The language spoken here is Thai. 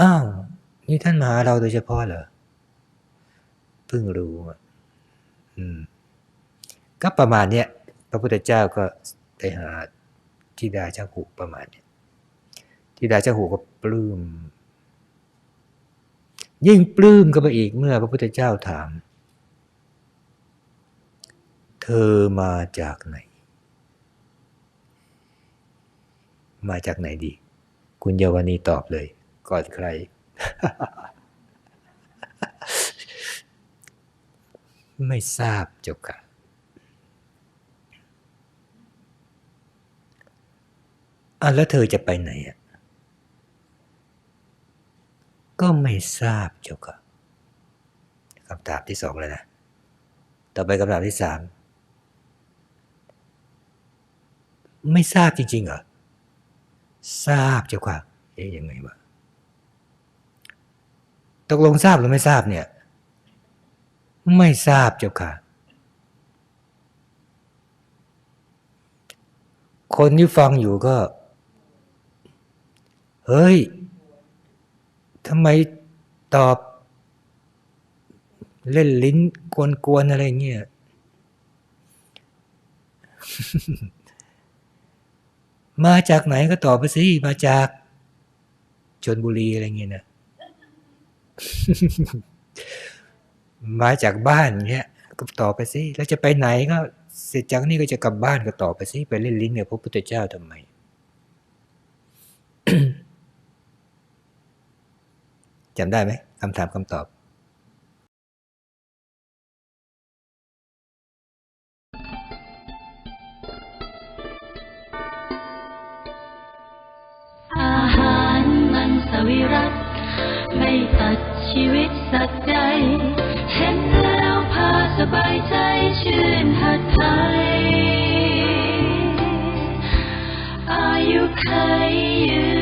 อ้าวนี่ท่านมาหาเราโดยเฉพาะเหรอเพิ่งรู้อืม ก็ประมาณเนี้ยพระพุทธเจ้าก็ไปหาทิดาเจ้าหูประมาณเนี้ยทิดาเจ้าหูก็ปลื้มยิ่งปลื้มก็ไปอีกเมื่อพระพุทธเจ้าถาม เธอมาจากไหน มาจากไหนดี คุณเยาวนีตอบเลย ก่อนใคร ไม่ทราบเจ้าค่ะอะแล้วเธอจะไปไหนอะ ก็ไม่ทราบเจ้าค่ะคำถามที่สองแล้วนะ ต่อไปคำถามที่สาม ไม่ทราบจริงๆเหรอ ทราบเจ้าค่ะ เอ๊ยยังไงวะ ตกลงทราบหรือไม่ทราบเนี่ย ไม่ทราบเจ้าค่ะ คนที่ฟังอยู่ก็ เฮ้ยทำไมตอบ เล่นลิ้นกวนๆอะไรเงี้ยมาจากไหนก็ตอบไปสิ มาจากชนบุรีอะไรเงี้ยนะ มาจากบ้านเงี้ยก็ต่อไปสิแล้วจะไปไหนก็เสร็จจากนี้ก็จะกลับบ้านก็ต่อไปสิไปเล่นลิ้นกับพระพุทธเจ้าทำไมจำได้ไหมคำถามคำตอบอาหารมันสวิรัตไม่ตัด ชีวิตสักใจ เห็นแล้วพาสบายใจชื่นหัดไทยอายุใค crying?